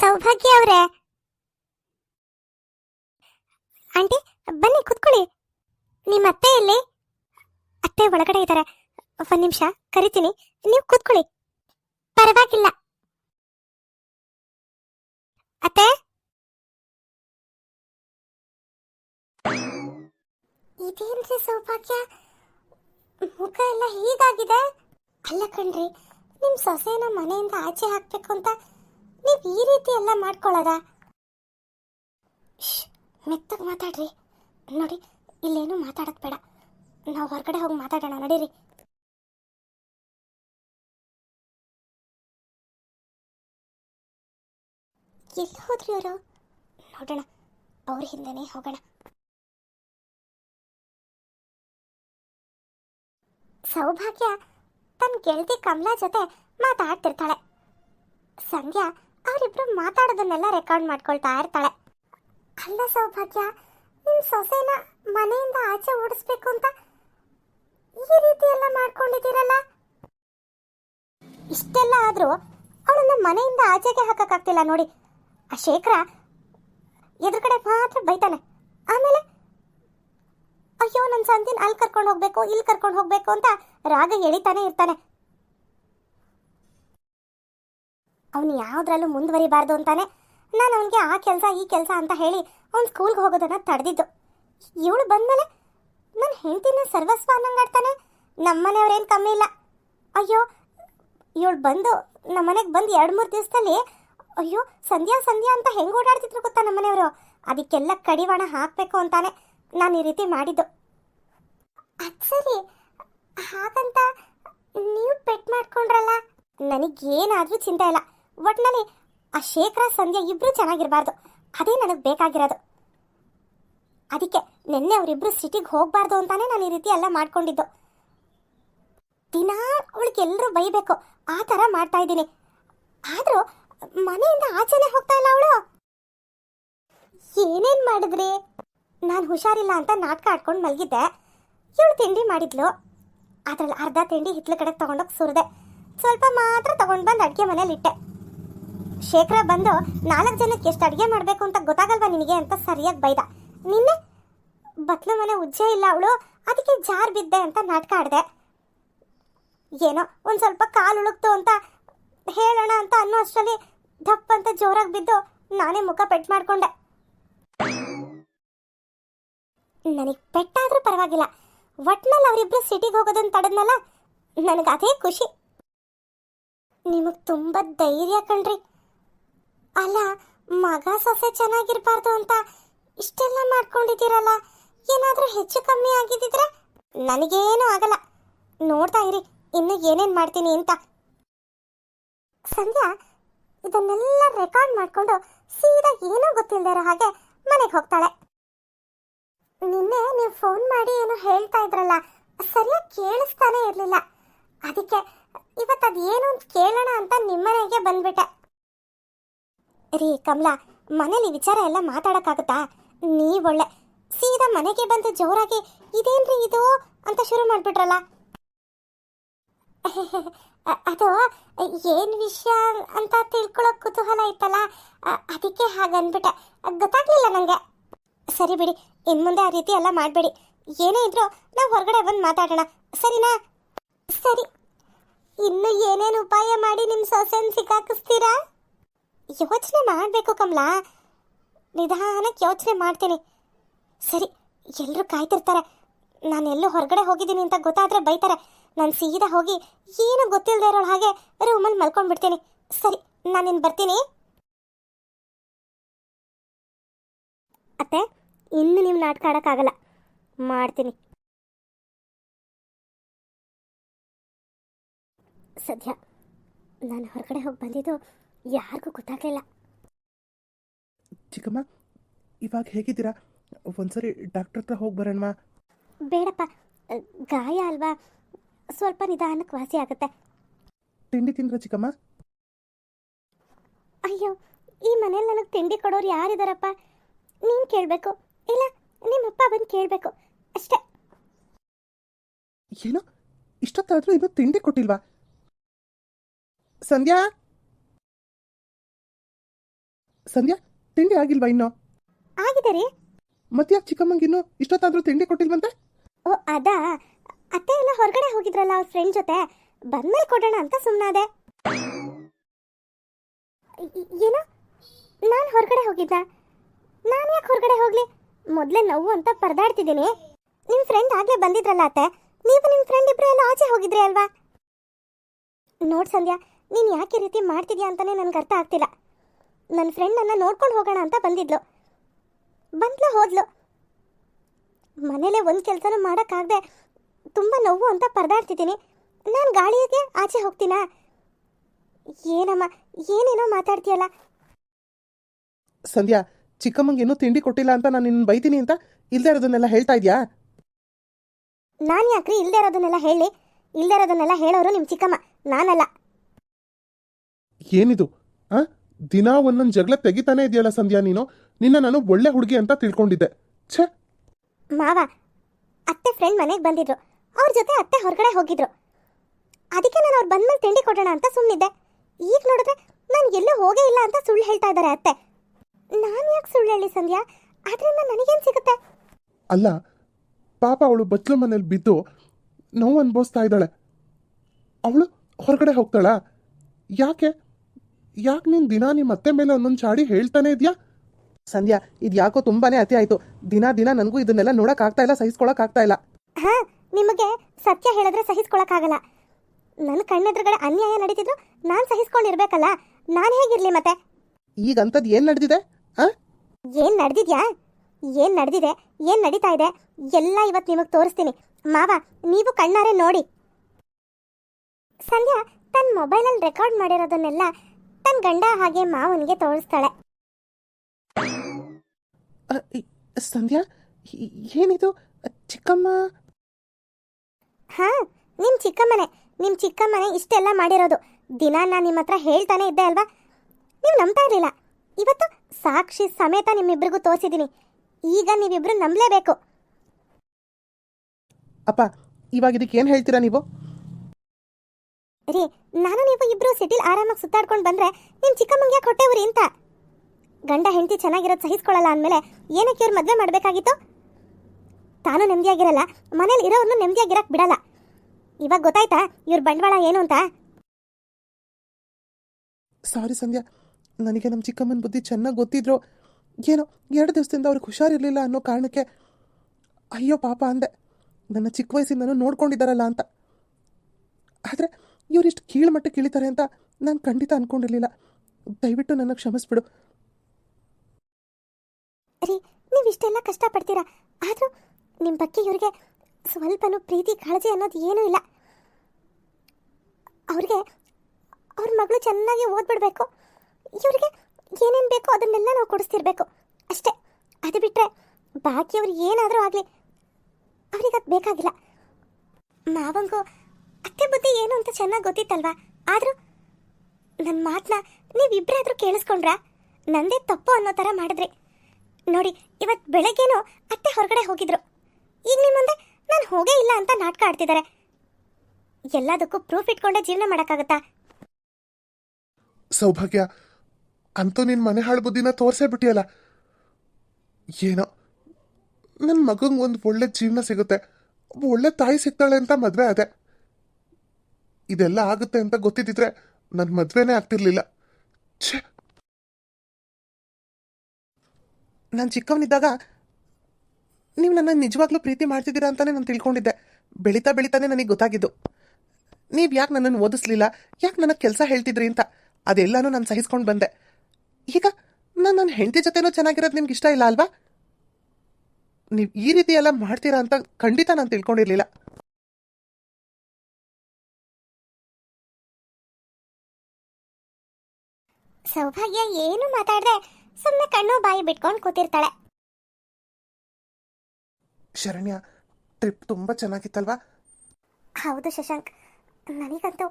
ಸೌಭಾಗ್ಯ ಅವರೇ. ಆಂಟಿ, ಬನ್ನಿ, ಕುತ್ಕೊಳ್ಳಿ. ನಿಮ್ಮ ಅತ್ತೆ ಎಲ್ಲಿ? ಅತ್ತೆ ಒಳಗಡೆ ಇದ್ದಾರೆ ಒಂದ್ ನಿಮಿಷ, ಕರಿತೀನಿ. ನೀವು ಕೂತ್ಕೊಳ್ಳಿ. ಪರವಾಗಿಲ್ಲ. ಅತ್ತೆ? ಇದೇನ್ರಿ ಸೌಭಾಗ್ಯ? ಮುಖ ಎಲ್ಲ ಹೀಗಾಗಿದೆ. ಅಲ್ಲ ಕಣ್ರಿ, ನಿಮ್ ಸೊಸೆನ ಮನೆಯಿಂದ ಆಚೆ ಹಾಕ್ಬೇಕು ಅಂತ ನೀವ್ ಈ ರೀತಿ ಎಲ್ಲ ಮಾಡ್ಕೊಳ್ಳೋದ? ಮೆತ್ತಗೆ ಮಾತಾಡ್ರಿ. ನೋಡಿ, ಇಲ್ಲೇನು ಮಾತಾಡೋದು ಬೇಡ. ನಾವು ಹೊರಗಡೆ ಹೋಗಿ ಮಾತಾಡೋಣ, ನಡೀರಿ. ಎಲ್ಲಿ ಹೋದ್ರಿ ಅವರು? ನೋಡೋಣ, ಅವ್ರ ಹಿಂದೆನೇ ಹೋಗೋಣ. ಸೌಭಾಗ್ಯ ತನ್ನ ಗೆಳತಿ ಕಮಲಾ ಜೊತೆ ಮಾತಾಡ್ತಿರ್ತಾಳೆ. ಸಂಧ್ಯಾ ಅವರಿಬ್ರು ಮಾತಾಡೋದನ್ನೆಲ್ಲ ರೆಕಾರ್ಡ್ ಮಾಡ್ಕೊಳ್ತಾ ಇರ್ತಾಳೆ. ಅಲ್ಲ ಸೌಭಾಗ್ಯ ನಿಮ್ಮ ಸೊಸೆನ ಮನೆಯಿಂದ ಆಚೆ ಓಡಿಸ್ಬೇಕು ಅಂತ ಈ ರೀತಿ ಎಲ್ಲ ಮಾಡ್ಕೊಂಡಿದ್ದೀರಲ್ಲ? ಇಷ್ಟೆಲ್ಲ ಆದ್ರೂ ಅವಳನ್ನ ಮನೆಯಿಂದ ಆಚೆಗೆ ಹಾಕಕ್ಕಾಗ್ತಿಲ್ಲ ನೋಡಿ. ಆ ಶೇಖರ ಎದುರುಗಡೆ ಮಾತ್ರ ಬೈತಾನೆ. ಆಮೇಲೆ, ಅಯ್ಯೋ ನನ್ನ ಸಂತಿನ ಅಲ್ಲಿ ಕರ್ಕೊಂಡು ಹೋಗ್ಬೇಕು, ಇಲ್ಲಿ ಕರ್ಕೊಂಡು ಹೋಗ್ಬೇಕು ಅಂತ ರಾಗ ಎಳಿತಾನೆ ಇರ್ತಾನೆ. ಅವನು ಯಾವುದ್ರಲ್ಲೂ ಮುಂದುವರಿಬಾರ್ದು ಅಂತಾನೆ ನಾನು ಅವನಿಗೆ ಆ ಕೆಲಸ ಈ ಕೆಲಸ ಅಂತ ಹೇಳಿ ಅವ್ನು ಸ್ಕೂಲ್ಗೆ ಹೋಗೋದನ್ನ ತಡೆದಿದ್ದು. ಇವಳು ಬಂದಮೇಲೆ ನನ್ನ ಹೆಂಡತಿನ ಸರ್ವಸ್ವ ಅನ್ನಂಗಾಡ್ತಾನೆ. ನಮ್ಮನೆಯವ್ರೇನು ಕಮ್ಮಿ ಇಲ್ಲ. ಅಯ್ಯೋ, ಇವಳು ಬಂದು ನಮ್ಮನೆಗೆ ಬಂದು ಎರಡು ಮೂರು ದಿವಸದಲ್ಲಿ ಅಯ್ಯೋ, ಸಂಧ್ಯಾ ಸಂಧ್ಯಾ ಅಂತ ಹೆಂಗೆ ಓಡಾಡ್ತಿದ್ರು ಗೊತ್ತಾ ನಮ್ಮನೆಯವರು ಅದಕ್ಕೆಲ್ಲ ಕಡಿವಾಣ ಹಾಕಬೇಕು ಅಂತಾನೆ ನಾನು ಈ ರೀತಿ ಮಾಡಿದ್ದು. ಸರಿ. ಹಾಗಂತ ನೀವು ಪೆಟ್ ಮಾಡ್ಕೊಂಡ್ರಲ್ಲ? ನನಗೇನಾದರೂ ಚಿಂತೆ ಇಲ್ಲ. ಒಟ್ನಲ್ಲಿ ಆ ಶೇಖರ, ಸಂಧ್ಯಾ ಇಬ್ರು ಚೆನ್ನಾಗಿರ್ಬಾರ್ದು. ಅದೇ ನನಗೆ ಬೇಕಾಗಿರೋದು. ಅದಕ್ಕೆ ನಿನ್ನೆ ಅವರಿಬ್ರು ಸಿಟಿಗೆ ಹೋಗಬಾರ್ದು ಅಂತಾನೆ ನಾನು ಈ ರೀತಿ ಎಲ್ಲ ಮಾಡ್ಕೊಂಡಿದ್ದು. ದಿನಾ ಅವಳಿಗೆ ಎಲ್ಲರೂ ಬೈಬೇಕು. ಆ ಥರ ಮಾಡ್ತಾ ಇದ್ದೀನಿ. ಆದರೂ ಮನೆಯಿಂದ ಆಚೆನೆ ಹೋಗ್ತಾ ಇಲ್ಲ ಅವಳು. ಏನೇನ್ ಮಾಡಿದ್ರಿ? ನಾನು ಹುಷಾರಿಲ್ಲ ಅಂತ ನಾಟಕ ಆಡ್ಕೊಂಡು ಮಲಗಿದ್ದೆ. ಇವಳು ತಿಂಡಿ ಮಾಡಿದ್ಲು. ಅದ್ರಲ್ಲಿ ಅರ್ಧ ತಿಂಡಿ ಹಿತ್ಲ ಕಡೆ ತಗೊಂಡೋಗಿ ಸುರಿದೆ. ಸ್ವಲ್ಪ ಮಾತ್ರ ತಗೊಂಡು ಬಂದು ಅಡುಗೆ ಮನೇಲಿ ಇಟ್ಟೆ ಶೇಖರ ಬಂದು ನಾಲ್ಕು ಜನಕ್ಕೆ ಎಷ್ಟು ಅಡುಗೆ ಮಾಡಬೇಕು ಅಂತ ಗೊತ್ತಾಗಲ್ವಾ ನಿನಗೆ ಅಂತ ಸರಿಯಾಗಿ ಬೈದ. ನಿನ್ನೆ ಬತ್ಲು ಮನೆ ಉಜ್ಜೆ ಇಲ್ಲ ಅವಳು, ಅದಕ್ಕೆ ಜಾರ್ ಬಿದ್ದೆ ಅಂತ ನಾಟಕ ಆಡಿದೆ. ಏನೋ ಒಂದು ಸ್ವಲ್ಪ ಕಾಲು ಉಳುಕ್ತು ಅಂತ ಹೇಳೋಣ ಅಂತ ಅನ್ನೋ ಅಷ್ಟರಲ್ಲಿ ದಪ್ಪ ಅಂತ ಜೋರಾಗಿ ಬಿದ್ದು ನಾನೇ ಮುಖ ಪೆಟ್ ಮಾಡಿಕೊಂಡೆ. ನನಗೆ ಪೆಟ್ಟಾದರೂ ಪರವಾಗಿಲ್ಲ. ಒಟ್ನಲ್ಲಿ ಅವರಿಬ್ರು ಸಿಟಿಗೆ ಹೋಗೋದನ್ನು ತಡೆದ್ನಲ್ಲ, ನನಗೆ ಅದೇ ಖುಷಿ. ನಿಮಗೆ ತುಂಬ ಧೈರ್ಯ ಕಣ್ರಿ. ಅಲ್ಲ, ಮಗ ಸೊಸೆ ಚೆನ್ನಾಗಿರ್ಬಾರ್ದು ಅಂತ ಇಷ್ಟೆಲ್ಲ ಮಾಡ್ಕೊಂಡಿದ್ದೀರಲ್ಲ? ಏನಾದರೂ ಹೆಚ್ಚು ಕಮ್ಮಿ ಆಗಿದ್ದಿದ್ರೆ ನನಗೇನು ಆಗಲ್ಲ. ನೋಡ್ತಾ ಇರಿ, ಇನ್ನು ಏನೇನು ಮಾಡ್ತೀನಿ ಅಂತ. ಸಂಧ್ಯಾ, ಇದನ್ನೆಲ್ಲ ರೆಕಾರ್ಡ್ ಮಾಡ್ಕೊಂಡು ಸೀದಾ ಏನೂ ಗೊತ್ತಿಲ್ಲದೆ ಇರೋ ಹಾಗೆ ಮನೆಗೆ ಹೋಗ್ತಾಳೆ. ನಿನ್ನೆ ನೀವು ಫೋನ್ ಮಾಡಿ ಏನೋ ಹೇಳ್ತಾ ಇದ್ರಲ್ಲ, ಸರಿಯಾಗಿ ಕೇಳಿಸ್ತಾನೆ ಇರಲಿಲ್ಲ. ಅದಕ್ಕೆ ಇವತ್ತು ಅದೇನು ಅಂತ ಕೇಳೋಣ ಅಂತ ನಿಮ್ಮನೆಗೆ ಬಂದ್ಬಿಟ್ಟೆ. ರೀ, ಕಮಲಾ, ಮನೇಲಿ ವಿಚಾರ ಎಲ್ಲ ಮಾತಾಡಕ್ಕಾಗುತ್ತಾ? ನೀವೊಳ್ಳೆ ಸೀದಾ ಮನೆಗೆ ಬಂದು ಜೋರಾಗಿ ಇದೇನ್ರಿ ಇದು ಅಂತ ಶುರು ಮಾಡ್ಬಿಟ್ರಲ್ಲ? ಅದು ಏನ್ ವಿಷಯ ಅಂತ ತಿಳ್ಕೊಳಕ್ ಕುತೂಹಲ ಇತ್ತಲ್ಲ? ಅದಕ್ಕೆ ಹಾಗನ್ಬಿಟ್ಟೆ. ಗೊತ್ತಾಗ್ಲಿಲ್ಲ ನಂಗೆ. ಸರಿ ಬಿಡಿ ಇನ್ ಮುಂದೆ ಆ ರೀತಿ ಎಲ್ಲ ಮಾಡಬೇಡಿ. ಏನೇ ಇದ್ರೂ ನಾವು ಹೊರಗಡೆ ಬಂದು ಮಾತಾಡೋಣ. ಸರಿನಾ? ಸರಿ. ಇನ್ನು ಏನೇನು ಉಪಾಯ ಮಾಡಿ ನಿಮ್ಮ ಸೊಸೆನ ಸಿಕ್ಕಾಕಿಸ್ತೀರಾ? ಯೋಚನೆ ಮಾಡಬೇಕು ಕಮಲಾ. ನಿಧಾನಕ್ಕೆ ಯೋಚನೆ ಮಾಡ್ತೀನಿ. ಸರಿ ಎಲ್ಲರೂ ಕಾಯ್ತಿರ್ತಾರೆ. ನಾನು ಎಲ್ಲೂ ಹೊರಗಡೆ ಹೋಗಿದ್ದೀನಿ ಅಂತ ಗೊತ್ತಾದರೆ ಬೈತಾರೆ. ನಾನು ಸೀದಾ ಹೋಗಿ ಏನೂ ಗೊತ್ತಿಲ್ಲದೆ ಇರೋಳು ಹಾಗೆ ರೂಮಲ್ಲಿ ಮಲ್ಕೊಂಡ್ಬಿಡ್ತೀನಿ. ಸರಿ, ನಾನು ಇನ್ನು ಬರ್ತೀನಿ. ಅತ್ತೆ, ಇನ್ನು ನಿಮ್ಮ ನಾಟಕ ಆಡೋಕ್ಕಾಗಲ್ಲ. ಮಾಡ್ತೀನಿ. ಸದ್ಯ ನಾನು ಹೊರಗಡೆ ಹೋಗಿ ಬಂದಿದ್ದು ಯಾರಿಗೂ ಗೊತ್ತಾಗಲಿಲ್ಲ. ಚಿಕ್ಕಮ್ಮ ಇವಾಗ ಹೇಗಿದ್ದೀರಾ? ಒಂದ್ಸರಿ ಡಾಕ್ಟರ್ ಹತ್ರ ಹೋಗಿ ಬರೋಣವಾ ಬೇಡಪ್ಪ ಗಾಯ ಅಲ್ವಾ? ಸ್ವಲ್ಪ ನಿಧಾನಕ್ಕೆ ವಾಸಿ ಆಗುತ್ತೆ. ತಿಂಡಿ ತಿಂದ್ರ ಚಿಕ್ಕಮ್ಮ? ಅಯ್ಯೋ ಈ ಮನೇಲಿ ನನಗೆ ತಿಂಡಿ ಕೊಡೋರು ಯಾರಿದಾರಪ್ಪ? ನೀನು ಕೇಳಬೇಕು ಇಲ್ಲ ನಿಮ್ಮಪ್ಪ ಬಂದು ಕೇಳಬೇಕು ಅಷ್ಟೇ. ಏನೋ ಇಷ್ಟೊತ್ತಾದ್ರೂ ಇನ್ನೂ ತಿಂಡಿ ಕೊಟ್ಟಿಲ್ವಾ? ಸಂಧ್ಯಾ? ಸಂಧ್ಯಾ ತಿಂಡಿ ಆಗಿಲ್ವಾ ಇನ್ನು? ಆಗಿದೆ ರೀ. ಮತ್ತೆ ಯಾಕೆ ಚಿಕ್ಕಮ್ಮಂಗೆ ಇನ್ನು ಇಷ್ಟೊತ್ತಾದ್ರೂ ತಿಂಡಿ ಕೊಟ್ಟಿಲ್ವಂತೆ? ಓ ಅದಾ. ಅತ್ತೆ ಎಲ್ಲ ಹೊರಗಡೆ ಹೋಗಿದ್ರಲ್ಲ ಅವ್ರ ಫ್ರೆಂಡ್ ಜೊತೆ? ಬಂದ್ಮೇಲೆ ಕೊಡೋಣ ಅಂತ ಸುಮ್ಮನಾದೆ ಏನು? ನಾನು ಹೊರಗಡೆ ಹೋಗಿದ್ದ ನಾನು ಯಾಕೆ ಹೊರಗಡೆ ಹೋಗ್ಲಿ? ಮೊದಲೇ ನೋವು ಅಂತ ಪರದಾಡ್ತಿದ್ದೀನಿ. ನಿಮ್ಮ ಫ್ರೆಂಡ್ ಆಗ್ಲೇ ಬಂದಿದ್ರಲ್ಲ ಅತ್ತೆ? ನೀವು ನಿಮ್ಮ ಫ್ರೆಂಡ್ ಇಬ್ರು ಎಲ್ಲ ಆಚೆ ಹೋಗಿದ್ರಿ ಅಲ್ವಾ? ನೋಡ್ ಸಂಧ್ಯಾ ನೀನು ಯಾಕೆ ರೀತಿ ಮಾಡ್ತಿದ್ಯಾ ಅಂತಾನೆ ನನಗೆ ಅರ್ಥ ಆಗ್ತಿಲ್ಲ. ನನ್ನ ಫ್ರೆಂಡ್ ನನ್ನ ನೋಡ್ಕೊಂಡು ಹೋಗೋಣ ಅಂತ ಬಂದಿದ್ಲು. ಬಂದ್ಲು ಹೋದ್ಲು. ಮನೇಲೆ ಒಂದು ಕೆಲಸನೂ ಮಾಡೋಕ್ಕಾಗದೆ ತುಂಬ ನೋವು ಅಂತ ಪರದಾಡ್ತಿದ್ದೀನಿ. ನಾನು ಗಾಳಿಗೆ ಆಚೆ ಹೋಗ್ತೀನಾ? ಏನಮ್ಮ ಏನೇನೋ ಮಾತಾಡ್ತೀಯಲ್ಲ? ಸಂಧ್ಯಾ ಚಿಕ್ಕಮ್ಮಂಗೆ ಇನ್ನೂ ತಿಂಡಿ ಕೊಟ್ಟಿಲ್ಲ ಅಂತ ನಾನು ನಿನ್ನ ಬೈತೀನಿ ಅಂತ ಇಲ್ದೇ ಇರೋದನ್ನೆಲ್ಲ ಹೇಳ್ತಾ ಇದೆಯಾ? ನಾನು ಯಾಕ್ರಿ ಇಲ್ದೇ ಇರೋದನ್ನೆಲ್ಲ ಹೇಳಿ? ಇಲ್ದೇ ಇರೋದನ್ನೆಲ್ಲ ಹೇಳೋರು ನಿಮ್ಮ ಚಿಕ್ಕಮ್ಮ ನಾನಲ್ಲ. ಏನಿದು ಆ? ದಿನ ಒಂದೊಂದು ಜಗಳ ತೆಗಿತಾನೆ ಇದೆಯಲ್ಲ ಸಂಧ್ಯಾ ನೀನು? ನಿನ್ನ ನಾನು ಒಳ್ಳೆ ಹುಡುಗಿ ಅಂತ ತಿಳ್ಕೊಂಡಿದ್ದೆ. ಛೇ! ಮಾವ ಅತ್ತೆ ಫ್ರೆಂಡ್ ಮನೆಗೆ ಬಂದಿದ್ರು. ಅವ್ರ ಜೊತೆ ಅತ್ತೆ ಹೊರಗಡೆ ಹೋಗಿದ್ರು. ಅದಕ್ಕೆ ನಾನು ಅವ್ರು ಬಂದ್ಮೇಲೆ ತಿಂಡಿ ಕೊಡೋಣ ಅಂತ ಸುಮ್ಮನಿದ್ದೆ ಈಗ ನೋಡಿದ್ರೆ ನಾನು ಎಲ್ಲೂ ಹೋಗೇ ಇಲ್ಲ ಅಂತ ಸುಳ್ಳು ಹೇಳ್ತಾ ಇದ್ದಾರೆ ಅತ್ತೆ. ನಾನು ಯಾಕೆ ಸುಳ್ಳು ಹೇಳಿ ಸಂಧ್ಯಾ? ಅದರಿಂದ ನನಗೇನು ಸಿಗುತ್ತೆ? ಅಲ್ಲ ಪಾಪ ಅವಳು ಬಚ್ಚಲು ಮನೇಲಿ ಬಿದ್ದು ನೋವು ಅನುಭವಿಸ್ತಾ ಇದ್ದಾಳೆ. ಅವಳು ಹೊರಗಡೆ ಹೋಗ್ತಾಳಾ? ಯಾಕೆ? ಯಾಕೆ ನೀನು ದಿನ ನಿಮ್ಮ ಅತ್ತೆ ಮೇಲೆ ಒಂದೊಂದು ಚಾಡಿ ಹೇಳ್ತಾನೆ ಇದೆಯಾ? ಸಂಧ್ಯಾ ಇದು ಯಾಕೋ ತುಂಬಾನೇ ಅತಿ ಆಯ್ತು. ದಿನ ದಿನ ನನಗೂ ಇದನ್ನೆಲ್ಲ ನೋಡಕ್ ಆಗ್ತಾ ಇಲ್ಲ ಸಹಿಸ್ಕೊಳಕ್ ಆಗ್ತಾ ಇಲ್ಲ. ಹಾ ನಿಮಗೆ ಸತ್ಯ ಹೇಳಿದ್ರೆ ಸಹಿಸ್ಕೊಳಕ್ಕಾಗಲ್ಲ ನನ್ನ ಕಣ್ಣೆದುರುಗಡೆ ಅನ್ಯಾಯ ನಡೀತಿದ್ರು ನಾನು ಸಹಿಸ್ಕೊಂಡಿರ್ಬೇಕಲ್ಲ ನಾನು ಹೇಗಿರ್ಲಿ ಮತ್ತೆ? ಈಗ ಅಂಥದ್ದು ಏನು ನಡೆದಿದೆ ಆ? ಏನ್ ನಡೆದಿದ್ಯಾ? ಏನ್ ನಡೆದಿದೆ? ಏನ್ ನಡೀತಾ ಇದೆ? ಎಲ್ಲ ಇವತ್ತು ನಿಮಗೆ ತೋರಿಸ್ತೀನಿ. ಮಾವ ನೀವು ಕಣ್ಣಾರೆ ನೋಡಿ. ಸಂಧ್ಯಾ ತನ್ನ ಮೊಬೈಲಲ್ಲಿ ರೆಕಾರ್ಡ್ ಮಾಡಿರೋದನ್ನೆಲ್ಲ ತನ್ನ ಗಂಡ ಹಾಗೆ ಮಾವನಿಗೆ ತೋರಿಸ್ತಾಳೆ. ಸಂಧ್ಯಾ ಏನಿದು? ಚಿಕ್ಕಮ್ಮ? ಹಾ ನಿಮ್ ಚಿಕ್ಕಮ್ಮನೆ. ನಿಮ್ ಚಿಕ್ಕಮ್ಮನೆ ಇಷ್ಟೆಲ್ಲ ಮಾಡಿರೋದು. ದಿನ ನಾನು ನಿಮ್ಮ ಹತ್ರ ಹೇಳ್ತಾನೆ ಇದ್ದೆ ಅಲ್ವಾ? ನೀವು ನಂಬ್ತಾ ಇರಲಿಲ್ಲ. ಇವತ್ತು ಸಾಕ್ಷಿ ಸಮೇತ ನಿಮ್ಮಿಬ್ರಿಗೂ ತೋರಿಸಿದ್ದೀನಿ ಈಗ ನೀವಿಬ್ರು ನಂಬಲೇಬೇಕು. ಅಪ್ಪ ಇವಾಗ ಇದಕ್ಕೆ ಏನು ಹೇಳ್ತೀರಾ ನೀವು? ರೀ, ನಾನು ನೀವು ಇಬ್ರು ಸಿಟಿಲ್ ಆರಾಮಾಗಿ ಸುತ್ತಾಡ್ಕೊಂಡು ಬಂದ್ರೆ ನಿಮ್ಮ ಚಿಕ್ಕಮ್ಮಂಗೆ ಯಾಕೆ ಹೊಟ್ಟೆ ಅಂತ? ಗಂಡ ಹೆಂಡತಿ ಚೆನ್ನಾಗಿರೋದು ಸಹಿಸ್ಕೊಳ್ಳಲ್ಲ ಅಂದಮೇಲೆ ಏನಕ್ಕೆ ಇವ್ರು ಮದುವೆ ಮಾಡಬೇಕಾಗಿತ್ತು? ತಾನು ನೆಮ್ಮದಿಯಾಗಿರಲ್ಲ ಮನೇಲಿ ಇರೋರ್ನು ನೆಮ್ಮದಿಯಾಗಿರಕ್ ಬಿಡಲ್ಲ. ಇವಾಗ ಗೊತ್ತಾಯ್ತಾ ಇವ್ರ ಬಂಡವಾಳ ಏನು ಅಂತ? ಸಾರಿ ಸಂಧ್ಯಾ, ನನಗೆ ನಮ್ಮ ಚಿಕ್ಕಮ್ಮನ ಬುದ್ಧಿ ಚೆನ್ನಾಗಿ ಗೊತ್ತಿದ್ರು. ಏನೋ ಎರಡು ದಿವಸದಿಂದ ಅವ್ರಿಗೆ ಹುಷಾರಿರಲಿಲ್ಲ ಅನ್ನೋ ಕಾರಣಕ್ಕೆ ಅಯ್ಯೋ ಪಾಪ ಅಂದೆ. ನನ್ನ ಚಿಕ್ಕ ವಯಸ್ಸಿಂದನೂ ನೋಡ್ಕೊಂಡಿದ್ದಾರಲ್ಲ ಅಂತ. ಆದರೆ ಇವರಿಷ್ಟು ಕೀಳ್ಮಟ್ಟಕ್ಕೆ ಇಳಿತಾರೆ ಅಂತ ನಾನು ಖಂಡಿತ ಅಂದ್ಕೊಂಡಿರಲಿಲ್ಲ ದಯವಿಟ್ಟು ನನ್ನ ಕ್ಷಮಿಸ್ಬಿಡು. ರೀ, ನೀವು ಇಷ್ಟೆಲ್ಲ ಕಷ್ಟಪಡ್ತೀರಾ? ಆದರೂ ನಿಮ್ಮ ಬಗ್ಗೆ ಇವರಿಗೆ ಸ್ವಲ್ಪನೂ ಪ್ರೀತಿ, ಕಾಳಜಿ ಅನ್ನೋದು ಏನೂ ಇಲ್ಲ. ಅವ್ರಿಗೆ ಅವ್ರ ಮಗಳು ಚೆನ್ನಾಗಿ ಓದ್ಬಿಡ್ಬೇಕು. ಇವರಿಗೆ ಏನೇನು ಬೇಕೋ ಅದನ್ನೆಲ್ಲ ನಾವು ಕೊಡಿಸ್ತಿರ್ಬೇಕು. ಅಷ್ಟೇ. ಅದು ಬಿಟ್ಟರೆ ಬಾಕಿಯವ್ರು ಏನಾದರೂ ಆಗಲಿ ಅವ್ರಿಗೆ ಅದು ಬೇಕಾಗಿಲ್ಲ. ಮಾವಂಗೂ ಅತ್ತೆ ಬುದ್ಧಿ ಏನು ಅಂತ ಚೆನ್ನಾಗಿ ಗೊತ್ತಿತ್ತಲ್ವಾ? ಆದರೂ ನನ್ನ ಮಾತನ್ನ ನೀವಿಬ್ಬರಾದರೂ ಕೇಳಿಸ್ಕೊಂಡ್ರಾ? ನಂದೇ ತಪ್ಪು ಅನ್ನೋ ಥರ ಮಾಡಿದ್ರಿ. ನೋಡಿ ಇವತ್ತು ಬೆಳಗ್ಗೆನೂ ಅತ್ತೆ ಹೊರಗಡೆ ಹೋಗಿದ್ರು. ಈಗ ನಿಮ್ಮ ಮುಂದೆ ನಾನು ಹೋಗೇ ಇಲ್ಲ ಅಂತ ನಾಟಕ ಆಡ್ತಿದ್ದಾರೆ ಎಲ್ಲದಕ್ಕೂ ಪ್ರೂಫ್ ಇಟ್ಕೊಂಡೆ ಜೀವನ ಮಾಡೋಕ್ಕಾಗತ್ತಾ? ಸೌಭಾಗ್ಯ, ಅಂತೂ ನಿನ್ನ ಮನೆ ಹಾಳು ಬುದ್ಧಿನ ತೋರಿಸೇ ಬಿಟ್ಟಿಯಲ್ಲ. ಏನೋ ನನ್ನ ಮಗಂಗೆ ಒಂದು ಒಳ್ಳೆ ಜೀವನ ಸಿಗುತ್ತೆ. ಒಳ್ಳೆ ತಾಯಿ ಸಿಗ್ತಾಳೆ ಅಂತ ಮದುವೆ ಆದೆ. ಇದೆಲ್ಲ ಆಗುತ್ತೆ ಅಂತ ಗೊತ್ತಿದ್ದಿದ್ರೆ ನನ್ನ ಮದುವೆನೇ ಆಗ್ತಿರ್ಲಿಲ್ಲ. ಛೆ! ನಾನು ಚಿಕ್ಕವನಿದ್ದಾಗ ನೀವು ನನ್ನ ನಿಜವಾಗ್ಲೂ ಪ್ರೀತಿ ಮಾಡ್ತಿದ್ದೀರಾ ಅಂತಾನೆ ನಾನು ತಿಳ್ಕೊಂಡಿದ್ದೆ. ಬೆಳೀತಾ ಬೆಳೀತಾನೆ ನನಗೆ ಗೊತ್ತಾಗಿದ್ದು. ನೀವು ಯಾಕೆ ನನ್ನನ್ನು ಓದಿಸ್ಲಿಲ್ಲ? ಯಾಕೆ ನನಗೆ ಕೆಲಸ ಹೇಳ್ತಿದ್ರಿ ಅಂತ? ಅದೆಲ್ಲನೂ ನಾನು ಸಹಿಸ್ಕೊಂಡು ಬಂದೆ. ಈಗ ನಾನು ನನ್ನ ಹೆಂಡತಿ ಜೊತೆನೂ ಚೆನ್ನಾಗಿರೋದು ನಿಮ್ಗೆ ಇಷ್ಟ ಇಲ್ಲ ಅಲ್ವಾ? ನೀವು ಈ ರೀತಿ ಎಲ್ಲ ಮಾಡ್ತೀರಾ ಅಂತ ಖಂಡಿತ ನಾನು ತಿಳ್ಕೊಂಡಿರ್ಲಿಲ್ಲ. ಸೌಭಾಗ್ಯ ಏನು ಮಾತಾಡದೆ ಸುಮ್ಮನೆ ಕಣ್ಣು ಬಾಯಿ ಬಿಟ್ಕೊಂಡು ಕೂತಿರ್ತಾಳೆ. ಶರಣ್ಯ ಟ್ರಿಪ್ ತುಂಬ ಚೆನ್ನಾಗಿತ್ತಲ್ವಾ? ಹೌದು ಶಶಾಂಕ್. ನನಗಂತೂ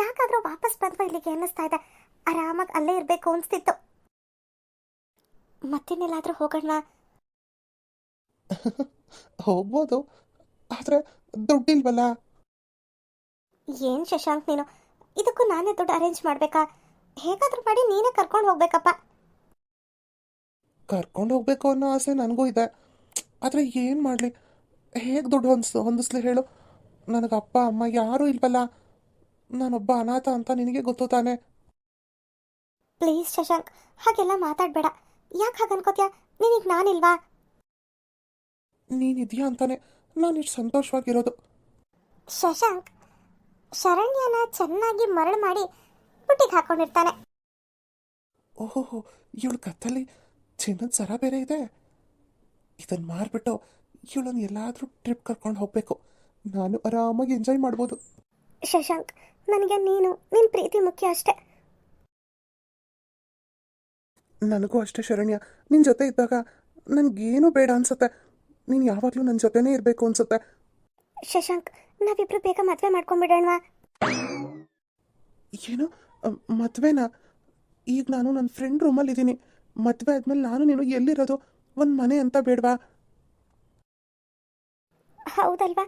ಯಾಕಾದ್ರೂ ವಾಪಸ್ ಬಂದ್ವ ಇಲ್ಲಿಗೆ ಅನ್ನಿಸ್ತಾ ಇದೆ. ಆರಾಮಾಗಿ ಅಲ್ಲೇ ಇರಬೇಕು ಅನಿಸ್ತಿತ್ತು. ಮತ್ತಿನ್ನೆಲ್ಲಾದ್ರೂ ಹೋಗೋಣ ಹೋಗ್ಬೋದು. ಆದ್ರೆ ದುಡ್ಡಿಲ್ವಲ್ಲ? ಏನ್ ಶಶಾಂಕ್ ನೀನು? ಇದಕ್ಕೂ ನಾನೇ ದುಡ್ಡು ಅರೇಂಜ್ ಮಾಡ್ಬೇಕಾ? ಹೇಗಾದ್ರೂ ಮಾಡಿ ನೀನೇ ಕರ್ಕೊಂಡು ಹೋಗ್ಬೇಕಪ್ಪ. ಕರ್ಕೊಂಡು ಹೋಗ್ಬೇಕು ಅನ್ನೋ ಆಸೆ ನನಗೂ ಇದೆ. ಆದರೆ ಏನು ಮಾಡಲಿ? ಹೇಗೆ ದುಡ್ಡು ಹೊಂದಿಸ್ ಹೊಂದಿಸ್ಲಿ ಹೇಳು. ನನಗೆ ಅಪ್ಪ ಅಮ್ಮ ಯಾರೂ ಇಲ್ವಲ್ಲ. ನಾನೊಬ್ಬ ಅನಾಥ ಅಂತ ನಿನಗೆ ಗೊತ್ತು ತಾನೆ? ಪ್ಲೀಸ್ ಶಶಾಂಕ್ ಹಾಗೆಲ್ಲ ಮಾತಾಡಬೇಡ. ಯಾಕೆ ಹಾಗೆ ಅನ್ಕೋತ್ಯಾ? ನಿನಗೆ ನಾನಿಲ್ವಾ? ನೀನಿದ್ಯಾ ಅಂತಾನೆ. ನಾನು ಇಷ್ಟು ಸಂತೋಷವಾಗಿರೋದು. ಶಶಾಂಕ್ ಶರಣ್ಯನ ಚೆನ್ನಾಗಿ ಮರಳು ಮಾಡಿ ಬುಟ್ಟಿಗೆ ಹಾಕೊಂಡಿರ್ತಾನೆ. ಓಹೋ ಇವಳು ಕತ್ತಲ್ಲಿ ಚಿನ್ನದ ಸರ ಬೇರೆ ಇದೆ. ಇದನ್ನು ಮಾರ್ಬಿಟ್ಟು ಇವಳನ್ನು ಎಲ್ಲಾದ್ರೂ ಟ್ರಿಪ್ ಕರ್ಕೊಂಡು ಹೋಗಬೇಕು. ನಾನು ಆರಾಮಾಗಿ ಎಂಜಾಯ್ ಮಾಡ್ಬೋದು. ಶಶಾಂಕ್ ನನಗೆ ನೀನು ನಿನ್ ಪ್ರೀತಿ ಮುಖ್ಯ ಅಷ್ಟೇ. ನನಗೂ ಅಷ್ಟೇ ಶರಣ್ಯ. ನಿನ್ನ ಜೊತೆ ಇದ್ದಾಗ ನನಗೇನು ಬೇಡ ಅನ್ಸುತ್ತೆ. ನೀನು ಯಾವಾಗಲೂ ನನ್ನ ಜೊತೆನೇ ಇರಬೇಕು ಅನ್ಸುತ್ತೆ. ಶಶಾಂಕ್ ನಾವಿಬ್ರು ಬೇಗ ಮದುವೆ ಮಾಡ್ಕೊಂಡ್ಬಿಡೋಣವಾ? ಏನು? ಮದ್ವೆನಾ ಈಗ ನಾನು ನನ್ನ ಫ್ರೆಂಡ್ ರೂಮಲ್ಲಿ ಇದ್ದೀನಿ. ಮದುವೆ ಆದ್ಮೇಲೆ ನಾನು ನೀನು ಎಲ್ಲಿರೋದು? ಒಂದು ಮನೆ ಅಂತ ಬೇಡವಾ? ಹೌದಲ್ವಾ?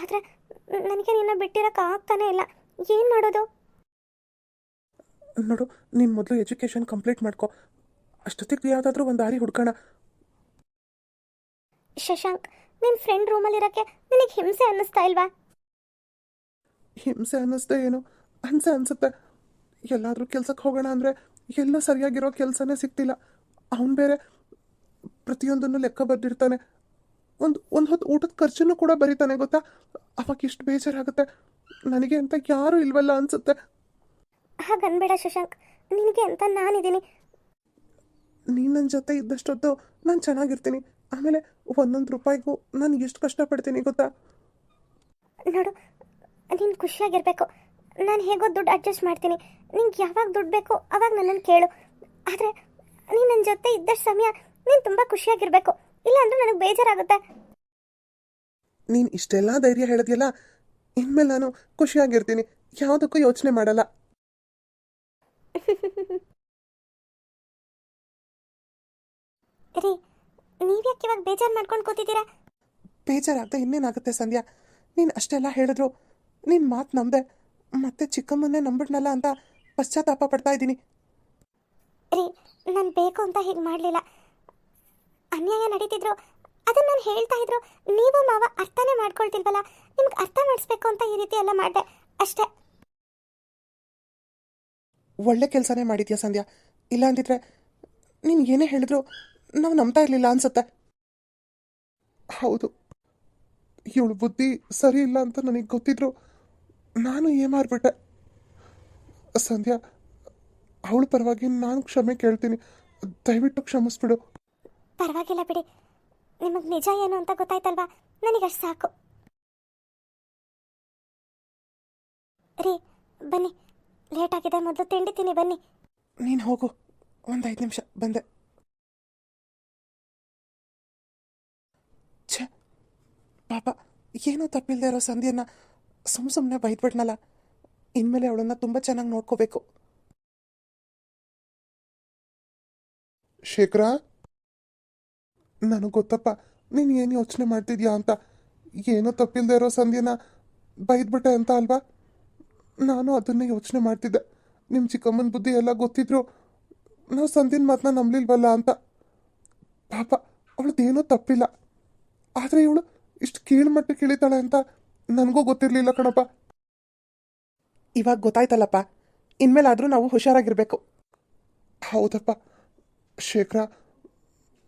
ಆದ್ರೆ ನನಗೆ ನಿನ್ನ ಬಿಟ್ಟಿರೋಕೆ ಆಗ್ತಾನೆ ಇಲ್ಲ. ಏನು ಮಾಡೋದು? ನೋಡು ನೀನು ಮೊದಲು ಎಜುಕೇಷನ್ ಕಂಪ್ಲೀಟ್ ಮಾಡ್ಕೊ. ಅಷ್ಟೊತ್ತಿಗೆ ಯಾವುದಾದ್ರೂ ಒಂದು ದಾರಿ ಹುಡ್ಕೋಣ. ಶಶಾಂಕ್ ನಿನ್ನ ಫ್ರೆಂಡ್ ರೂಮಲ್ಲಿರೋಕ್ಕೆ ನಿನಗೆ ಹಿಂಸೆ ಅನ್ನಿಸ್ತಾ ಇಲ್ವಾ? ಹಿಂಸೆ ಅನ್ನಿಸ್ದೆ ಏನು? ಅನ್ಸ ಅನ್ಸುತ್ತೆ. ಎಲ್ಲಾದರೂ ಕೆಲ್ಸಕ್ಕೆ ಹೋಗೋಣ ಅಂದರೆ ಎಲ್ಲೂ ಸರಿಯಾಗಿರೋ ಕೆಲಸನೇ ಸಿಗ್ತಿಲ್ಲ. ಅವನು ಬೇರೆ ಪ್ರತಿಯೊಂದನ್ನು ಲೆಕ್ಕ ಬರೆದಿರ್ತಾನೆ. ಒಂದು ಒಂದು ಹೊತ್ತು ಊಟದ ಖರ್ಚನ್ನು ಕೂಡ ಬರೀತಾನೆ ಗೊತ್ತಾ? ಅವಾಗ ಇಷ್ಟು ಬೇಜಾರಾಗುತ್ತೆ. ನನಗೆ ಅಂತ ಯಾರೂ ಇಲ್ವಲ್ಲ ಅನ್ಸುತ್ತೆ. ಹಾಗನ್ಬೇಡ ಶಶಾಂಕ್. ನಿನಗೆ ಅಂತ ನಾನಿದ್ದೀನಿ. ನೀನು ನನ್ನ ಜೊತೆ ಇದ್ದಷ್ಟೊತ್ತು ನಾನು ಚೆನ್ನಾಗಿರ್ತೀನಿ. ಆಮೇಲೆ ಒಂದೊಂದು ರೂಪಾಯಿಗೂ ನಾನು ಎಷ್ಟು ಕಷ್ಟಪಡ್ತೀನಿ ಗೊತ್ತಾ? ನೋಡು ನೀನು ಖುಷಿಯಾಗಿರ್ಬೇಕು. ನಾನು ಹೇಗೋ ದುಡ್ಡು ಅಡ್ಜಸ್ಟ್ ಮಾಡ್ತೀನಿ. ನಿಂಗೆ ಯಾವಾಗ ದುಡ್ಡು ಬೇಕು ಅವಾಗ ನನ್ನನ್ನು ಕೇಳು. ಆದರೆ ನೀನು ನನ್ನ ಜೊತೆ ಇದ್ದಷ್ಟು ಸಮಯ ನೀನು ತುಂಬ ಖುಷಿಯಾಗಿರಬೇಕು. ಇಲ್ಲಾಂದ್ರೆ ನನಗೆ ಬೇಜಾರಾಗುತ್ತೆ. ನೀನು ಇಷ್ಟೆಲ್ಲ ಧೈರ್ಯ ಹೇಳಿದ್ಯಲ್ಲ ಇನ್ಮೇಲೆ ನಾನು ಖುಷಿಯಾಗಿರ್ತೀನಿ. ಯಾವುದಕ್ಕೂ ಯೋಚನೆ ಮಾಡಲ್ಲ. ರೀ ನೀವ್ಯಾಕೆ ಇವಾಗ ಬೇಜಾರು ಮಾಡ್ಕೊಂಡು ಕೂತಿದ್ದೀರಾ? ಬೇಜಾರಾಗದೆ ಇನ್ನೇನಾಗುತ್ತೆ ಸಂಧ್ಯಾ? ನೀನು ಅಷ್ಟೆಲ್ಲ ಹೇಳಿದ್ರು ನಿನ್ನ ಮಾತು ನಂಬೆ ಮತ್ತೆ ಚಿಕ್ಕಮ್ಮನ್ನೇ ನಂಬಿಡ್ನಲ್ಲ ಅಂತ ಪಶ್ಚಾತ್ತಾಪ ಪಡ್ತಾ ಇದ್ದೀನಿ. ರೀ ನಾನು ಬೇಕು ಅಂತ ಹೀಗೆ ಮಾಡಲಿಲ್ಲ. ಅನ್ಯಾಯ ನಡೀತಿದ್ರು ಅದನ್ನ ನಾನು ಹೇಳ್ತಾ ಇದ್ರು. ನೀವು ಮಾವ ಅರ್ಥನೇ ಮಾಡ್ಕೊಳ್ತಿಲ್ವಲ್ಲ? ನಿಮ್ಗೆ ಅರ್ಥ ಮಾಡಿಸ್ಬೇಕು ಅಂತ ಈ ರೀತಿ ಎಲ್ಲ ಮಾಡಿದೆ. ಅಷ್ಟೇ. ಒಳ್ಳೆ ಕೆಲಸನೇ ಮಾಡಿದ್ಯಾ ಸಂಧ್ಯಾ? ಇಲ್ಲ ಅಂದಿದ್ರೆ ನೀನು ಏನೇ ಹೇಳಿದ್ರು ನಾವು ನಂಬ್ತಾ ಇರಲಿಲ್ಲ ಅನ್ಸುತ್ತೆ. ಹೌದು. ಇವಳು ಬುದ್ಧಿ ಸರಿ ಇಲ್ಲ ಅಂತ ನನಗೆ ಗೊತ್ತಿದ್ರು. ನಾನು ಏಮಾರ್ಬಿಟ್ಟೆ ಸಂಧ್ಯಾ ಅವಳ ಪರವಾಗಿ ನಾನು ಕ್ಷಮೆ ಕೇಳ್ತೀನಿ. ದಯವಿಟ್ಟು ಕ್ಷಮಿಸ್ಬಿಡು. ಪರವಾಗಿಲ್ಲ ಬಿಡಿ. ನಿಮಗೆ ನಿಜ ಏನು ಅಂತ ಗೊತ್ತಾಯ್ತಲ್ವಾ? ನನಗಷ್ಟು ಸಾಕು. ರೀ ಬನ್ನಿ. ಲೇಟ್ ಆಗಿದೆ. ಮೊದಲು ತಿಂಡಿ ತಿನ್ನಿ ಬನ್ನಿ. ನೀನು ಹೋಗು. ಒಂದು ಐದು ನಿಮಿಷ ಬಂದೆ. ಛ ಪಾಪ ಏನೂ ತಪ್ಪಿಲ್ಲದೆ ಇರೋ ಸಂಧಿಯನ್ನ ಸುಮ್ಮ ಸುಮ್ಮನೆ ಬೈದ್ಬಿಟ್ನಲ್ಲ. ಇನ್ಮೇಲೆ ಅವಳನ್ನ ತುಂಬ ಚೆನ್ನಾಗಿ ನೋಡ್ಕೋಬೇಕು. ಶೇಖರ, ನನಗೆ ಗೊತ್ತಪ್ಪ, ನೀನು ಏನು ಯೋಚನೆ ಮಾಡ್ತಿದ್ಯಾ ಅಂತ? ಏನೋ ತಪ್ಪಿಲ್ಲದೆ ಇರೋ ಸಂಧ್ಯನ ಬೈದ್ಬಿಟ್ಟೆ ಅಂತ ಅಲ್ವಾ? ನಾನು ಅದನ್ನೇ ಯೋಚನೆ ಮಾಡ್ತಿದ್ದೆ. ನಿಮ್ಮ ಚಿಕ್ಕಮ್ಮನ ಬುದ್ಧಿ ಎಲ್ಲ ಗೊತ್ತಿದ್ರು ನಾವು ಸಂಧಿನ ಮಾತನ್ನ ನಂಬಲಿಲ್ವಲ್ಲ ಅಂತ. ಪಾಪ ಅವಳದ್ದೇನೂ ತಪ್ಪಿಲ್ಲ. ಆದರೆ ಇವಳು ಇಷ್ಟು ಕೀಳ್ಮಟ್ಟ ಇಳಿತಾಳೆ ಅಂತ ನನಗೂ ಗೊತ್ತಿರಲಿಲ್ಲ ಕಣಪ್ಪ. ಇವಾಗ ಗೊತ್ತಾಯ್ತಲ್ಲಪ್ಪ. ಇನ್ಮೇಲಾದರೂ ನಾವು ಹುಷಾರಾಗಿರಬೇಕು. ಹೌದಪ್ಪ. ಶೇಖರ,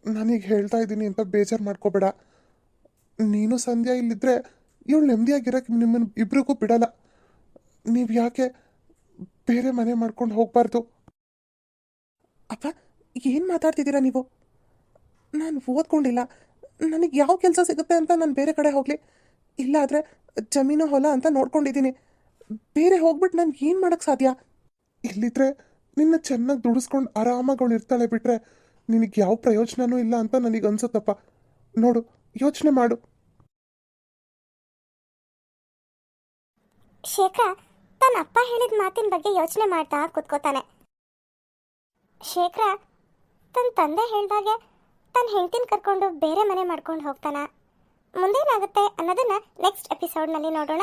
ನನಗೆ ಹೇಳ್ತಾ ಇದ್ದೀನಿ ಅಂತ ಬೇಜಾರು ಮಾಡ್ಕೋಬೇಡ. ನೀನು ಸಂಧ್ಯಾ ಇಲ್ಲಿದ್ರೆ ಇವಳು ನೆಮ್ಮದಿಯಾಗಿರೋಕ್ಕೆ ನಿಮ್ಮನ್ನು ಇಬ್ರಿಗೂ ಬಿಡಲ್ಲ. ನೀವು ಯಾಕೆ ಬೇರೆ ಮನೆ ಮಾಡ್ಕೊಂಡು ಹೋಗಬಾರ್ದು? ಅಪ್ಪ, ಏನು ಮಾತಾಡ್ತಿದ್ದೀರಾ ನೀವು? ನಾನು ಓದ್ಕೊಂಡಿಲ್ಲ. ನನಗೆ ಯಾವ ಕೆಲಸ ಸಿಗುತ್ತೆ ಅಂತ ನಾನು ಬೇರೆ ಕಡೆ ಹೋಗಲಿ. ಇಲ್ಲಾದರೆ ಜಮೀನು ಹೊಲ ಅಂತ ನೋಡ್ಕೊಂಡಿದ್ದೀನಿ. ಬೇರೆ ಹೋಗ್ಬಿಟ್ಟು ನನ್ಗೆ ಏನು ಮಾಡೋಕ್ಕೆ ಸಾಧ್ಯ? ಇಲ್ಲಿದ್ರೆ ನಿನ್ನ ಚೆನ್ನಾಗಿ ದುಡಿಸ್ಕೊಂಡು ಆರಾಮಾಗಿ ಇರ್ತಾಳೆ ಬಿಟ್ರೆ ನಿನಗೆ ಯಾವ ಪ್ರಯೋಜನನೂ ಇಲ್ಲ ಅಂತ ನನಗೆ ಅನ್ಸುತ್ತಪ್ಪ. ನೋಡು, ಯೋಚನೆ ಮಾಡು. ಶೇಖರ ತನ್ನ ಅಪ್ಪ ಹೇಳಿದ ಮಾತಿನ ಬಗ್ಗೆ ಯೋಚನೆ ಮಾಡ್ತಾ ಕುತ್ಕೋತಾನೆ. ಶೇಖರ ತನ್ನ ತಂದೆ ಹೇಳ್ದಾಗೆ ತನ್ನ ಹೆಂಡತಿನ ಕರ್ಕೊಂಡು ಬೇರೆ ಮನೆ ಮಾಡ್ಕೊಂಡು ಹೋಗ್ತಾನ. ಮುಂದೇನಾಗುತ್ತೆ ಅನ್ನೋದನ್ನ ನೆಕ್ಸ್ಟ್ ಎಪಿಸೋಡ್ನಲ್ಲಿ ನೋಡೋಣ.